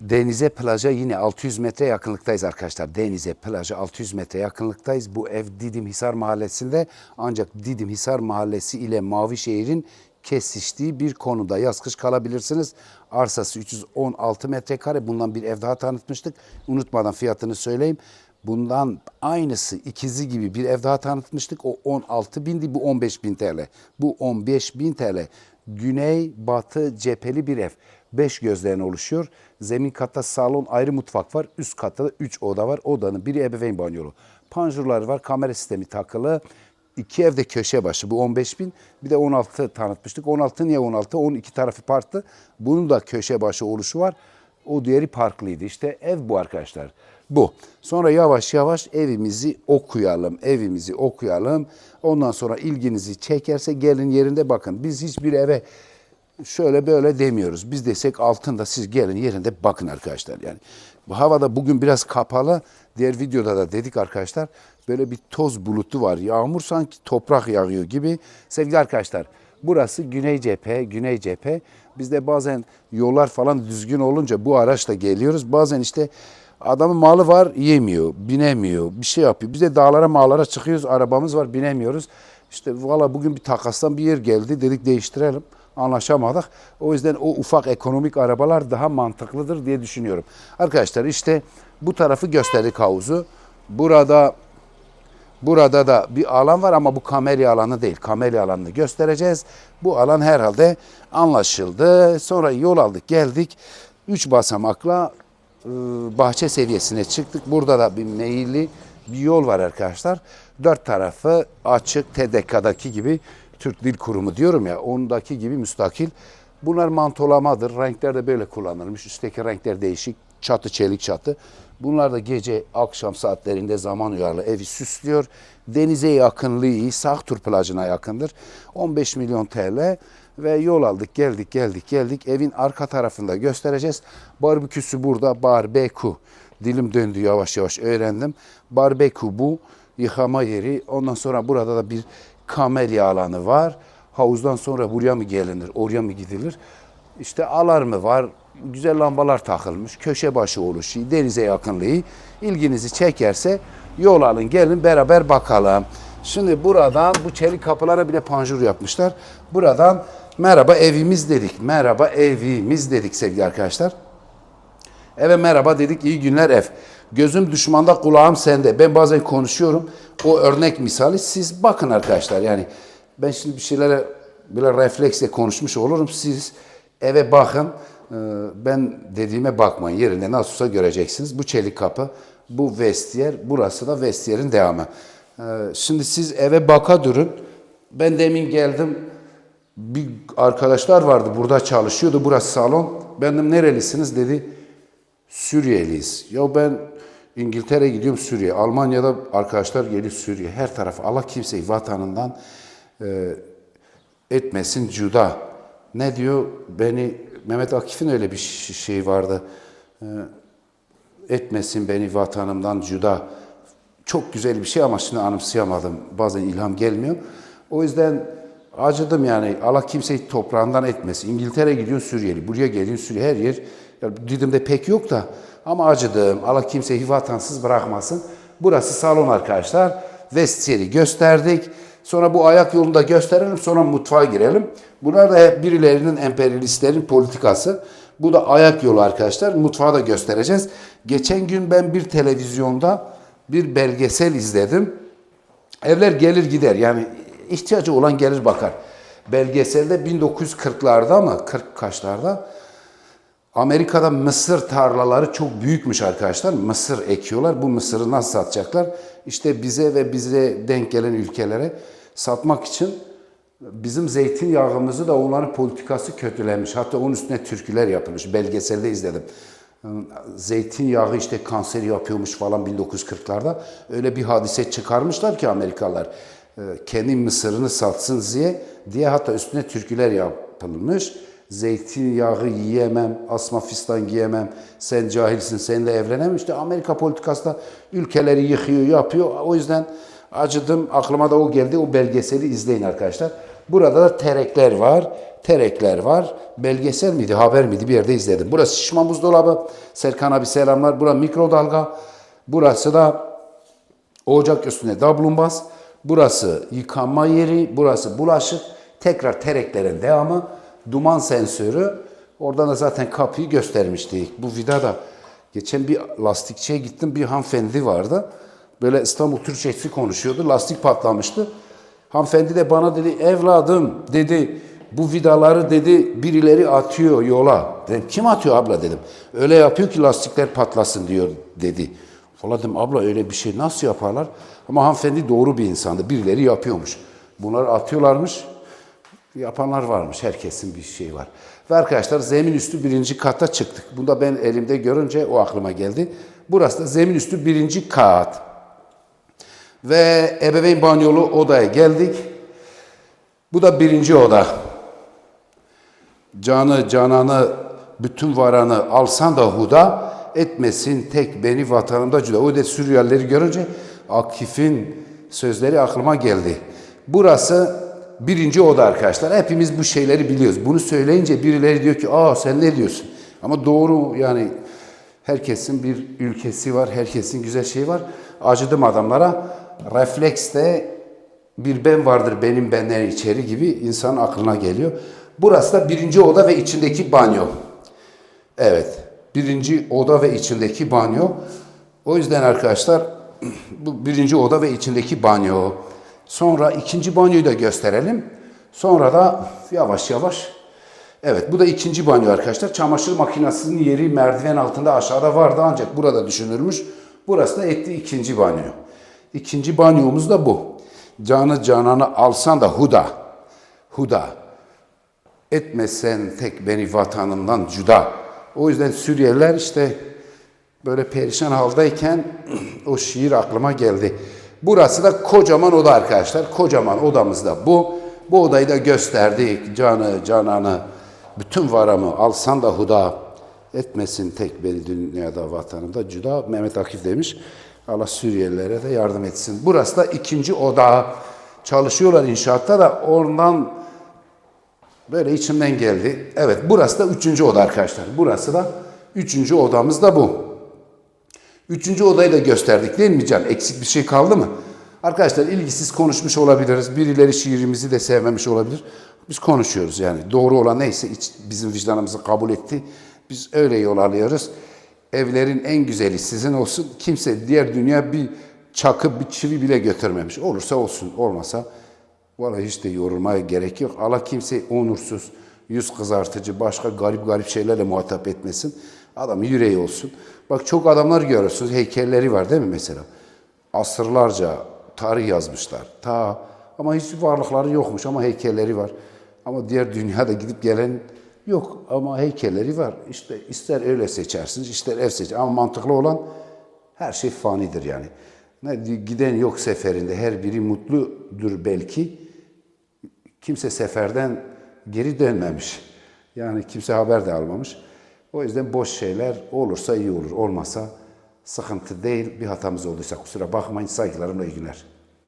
Denize plaja yine 600 metre yakınlıktayız arkadaşlar. Denize plaja 600 metre yakınlıktayız. Bu ev Didim Hisar Mahallesi'nde ancak Didim Hisar Mahallesi ile Mavişehir'in kesiştiği bir konuda yaz kış kalabilirsiniz. Arsası 316 metrekare. Bundan bir ev daha tanıtmıştık. Unutmadan fiyatını söyleyeyim. Bundan aynısı ikizi gibi bir ev daha tanıtmıştık. O 16 bindi bu 15 bin TL. Bu 15 bin TL. Güney batı cepheli bir ev. 5 gözlerin oluşuyor. Zemin katta salon ayrı mutfak var. Üst katta da 3 oda var. Odanın biri ebeveyn banyolu. Panjurlar var. Kamera sistemi takılı. İki evde köşe başı. Bu 15 bin. Bir de 16 tanıtmıştık. 16 niye 16? 12 tarafı parktı. Bunun da köşe başı oluşu var. O diğeri parklıydı. İşte ev bu arkadaşlar. Bu. Sonra yavaş yavaş evimizi okuyalım. Evimizi okuyalım. Ondan sonra ilginizi çekerse gelin yerinde bakın. Biz hiçbir eve şöyle böyle demiyoruz. Biz desek altında siz gelin yerinde bakın arkadaşlar. Yani bu havada bugün biraz kapalı. Diğer videoda da dedik arkadaşlar. Böyle bir toz bulutu var. Yağmur sanki toprak yağıyor gibi. Sevgili arkadaşlar burası güney cephe, güney cephe. Bizde bazen yollar falan düzgün olunca bu araçla geliyoruz. Bazen işte adamın malı var yemiyor, binemiyor, bir şey yapıyor. Biz de dağlara mağlara çıkıyoruz. Arabamız var binemiyoruz. İşte valla bugün bir takastan bir yer geldi. Dedik değiştirelim anlaşamadık. O yüzden o ufak ekonomik arabalar daha mantıklıdır diye düşünüyorum. Arkadaşlar işte bu tarafı gösterdik havuzu. Burada burada da bir alan var ama bu kamelya alanı değil. Kamelya alanını göstereceğiz. Bu alan herhalde anlaşıldı. Sonra yol aldık geldik. Üç basamakla e, bahçe seviyesine çıktık. Burada da bir meyilli bir yol var arkadaşlar. Dört tarafı açık TDK'daki gibi Türk Dil Kurumu diyorum ya ondaki gibi müstakil. Bunlar mantolamadır. Renkler de böyle kullanılmış. Üstteki renkler değişik. Çatı çelik çatı. Bunlar da gece akşam saatlerinde zaman uyarlı evi süslüyor. Denize yakınlığı iyi. Sahtur plajına yakındır. 15 milyon TL ve yol aldık geldik geldik geldik. Evin arka tarafında göstereceğiz. Barbeküsü burada. Barbeku. Dilim döndü yavaş yavaş öğrendim. Barbeku bu. Yıkama yeri. Ondan sonra burada da bir kamelya alanı var. Havuzdan sonra buraya mı gelinir, oraya mı gidilir? İşte alarmı var, güzel lambalar takılmış, köşe başı oluşu, denize yakınlığı ilginizi çekerse yol alın gelin beraber bakalım. Şimdi buradan bu çelik kapılara bile panjur yapmışlar. Buradan merhaba evimiz dedik. Merhaba evimiz dedik sevgili arkadaşlar. Eve merhaba dedik, iyi günler ev. Gözüm düşmanda, kulağım sende. Ben bazen konuşuyorum. O örnek misali siz bakın arkadaşlar. Yani ben şimdi bir şeylere böyle refleksle konuşmuş olurum. Siz eve bakın. Ee, Ben dediğime bakmayın. Yerinde nasılsa göreceksiniz. Bu çelik kapı, bu vestiyer, burası da vestiyerin devamı. Ee, Şimdi siz eve baka durun. Ben demin geldim bir arkadaşlar vardı burada çalışıyordu. Burası salon. Ben dedim nerelisiniz dedi. Suriyeliyiz. Ya ben İngiltere gidiyorum Suriye. Almanya'da arkadaşlar geliyor Suriye. Her taraf Allah kimseyi vatanından e, etmesin cuda. Ne diyor? Beni Mehmet Akif'in öyle bir ş- şey vardı. E, etmesin beni vatanımdan cuda. Çok güzel bir şey ama şimdi anımsayamadım. Bazen ilham gelmiyor. O yüzden acıdım yani. Allah kimseyi toprağından etmesin. İngiltere gidiyorsun Suriyeli. Buraya geliyorsun Suriye. Her yer. Ya Didim'de pek yok da. Ama acıdım. Allah kimseyi vatansız bırakmasın. Burası salon arkadaşlar. Vestiyeri gösterdik. Sonra bu ayak yolunu da gösterelim. Sonra mutfağa girelim. Bunlar da hep birilerinin emperyalistlerin politikası. Bu da ayak yolu arkadaşlar. Mutfağı da göstereceğiz. Geçen gün ben bir televizyonda bir belgesel izledim. Evler gelir gider. Yani ihtiyacı olan gelir bakar. Belgeselde 1940'larda mı 40 kaçlarda Amerika'da mısır tarlaları çok büyükmüş arkadaşlar. Mısır ekiyorlar. Bu mısırı nasıl satacaklar? İşte bize ve bize denk gelen ülkelere satmak için bizim zeytinyağımızı da onların politikası kötülemiş. Hatta onun üstüne türküler yapılmış. Belgeselde izledim. Zeytinyağı işte kanser yapıyormuş falan 1940'larda. Öyle bir hadise çıkarmışlar ki Amerikalılar. e, Kendi mısırını satsın diye, diye hatta üstüne türküler yapılmış. Zeytinyağı yiyemem, asma fistan giyemem, sen cahilsin, seninle evlenemem. İşte Amerika politikası da ülkeleri yıkıyor, yapıyor. O yüzden acıdım, aklıma da o geldi. O belgeseli izleyin arkadaşlar. Burada da terekler var. Terekler var. Belgesel miydi, haber miydi bir yerde izledim. Burası şişman buzdolabı. Serkan abi selamlar. Burası mikrodalga. Burası da ocak üstüne dablumbaz. Burası yıkanma yeri. Burası bulaşık. Tekrar tereklerin devamı. Duman sensörü. Oradan da zaten kapıyı göstermiştik. Bu vida da geçen bir lastikçiye gittim. Bir hanımefendi vardı. Böyle İstanbul Türkçesi konuşuyordu. Lastik patlamıştı. Hanımefendi de bana dedi evladım dedi bu vidaları dedi birileri atıyor yola. Dedim kim atıyor abla dedim. Öyle yapıyor ki lastikler patlasın diyor dedi. Valla dedim abla öyle bir şey nasıl yaparlar? Ama hanımefendi doğru bir insandı. Birileri yapıyormuş. Bunları atıyorlarmış. Yapanlar varmış. Herkesin bir şey var. Ve arkadaşlar zemin üstü birinci kata çıktık. Bunda ben elimde görünce o aklıma geldi. Burası da zemin üstü birinci kat. Ve ebeveyn banyolu odaya geldik. Bu da birinci oda. Canı cananı bütün varanı alsan da huda etmesin tek beni vatanımda cüda. O da Suriyelileri görünce Akif'in sözleri aklıma geldi. Burası birinci oda arkadaşlar. Hepimiz bu şeyleri biliyoruz. Bunu söyleyince birileri diyor ki aa sen ne diyorsun? Ama doğru yani herkesin bir ülkesi var, herkesin güzel şeyi var. Acıdım adamlara. Reflekste bir ben vardır benim benden içeri gibi insanın aklına geliyor. Burası da birinci oda ve içindeki banyo. Evet, birinci oda ve içindeki banyo. O yüzden arkadaşlar bu birinci oda ve içindeki banyo. Sonra ikinci banyoyu da gösterelim. Sonra da yavaş yavaş. Evet bu da ikinci banyo arkadaşlar. Çamaşır makinesinin yeri merdiven altında aşağıda vardı ancak burada düşünülmüş. Burası da etti ikinci banyo. İkinci banyomuz da bu. Canı cananı alsan da huda. Huda. Etmesen tek beni vatanımdan cüda. O yüzden Suriyeliler işte böyle perişan haldeyken o şiir aklıma geldi. Burası da kocaman oda arkadaşlar. Kocaman odamız da bu. Bu odayı da gösterdik. Canı, cananı, bütün varamı alsan da huda etmesin tek beni dünyada vatanımda cüda. Mehmet Akif demiş. Allah Suriyelilere de yardım etsin. Burası da ikinci oda. Çalışıyorlar inşaatta da ondan Böyle içimden geldi. Evet burası da üçüncü oda arkadaşlar. Burası da üçüncü odamız da bu. Üçüncü odayı da gösterdik değil mi Can? Eksik bir şey kaldı mı? Arkadaşlar ilgisiz konuşmuş olabiliriz. Birileri şiirimizi de sevmemiş olabilir. Biz konuşuyoruz yani. Doğru olan neyse iç- bizim vicdanımızı kabul etti. Biz öyle yol alıyoruz. Evlerin en güzeli sizin olsun. Kimse diğer dünya bir çakı, bir çivi bile götürmemiş. Olursa olsun, olmasa Vallahi hiç de yorulmaya gerek yok. Allah kimseyi onursuz, yüz kızartıcı, başka garip garip şeylerle muhatap etmesin. Adamın yüreği olsun. Bak çok adamlar görüyorsunuz, heykelleri var değil mi mesela? Asırlarca tarih yazmışlar. Ta ama hiç varlıkları yokmuş ama heykelleri var. Ama diğer dünyada gidip gelen yok ama heykelleri var. İşte ister öyle seçersiniz, ister ev seç. Ama mantıklı olan her şey fanidir yani. Ne giden yok seferinde her biri mutludur belki. Kimse seferden geri dönmemiş. Yani kimse haber de almamış. O yüzden boş şeyler olursa iyi olur. Olmasa sıkıntı değil. Bir hatamız olduysa kusura bakmayın. Saygılarımla iyi.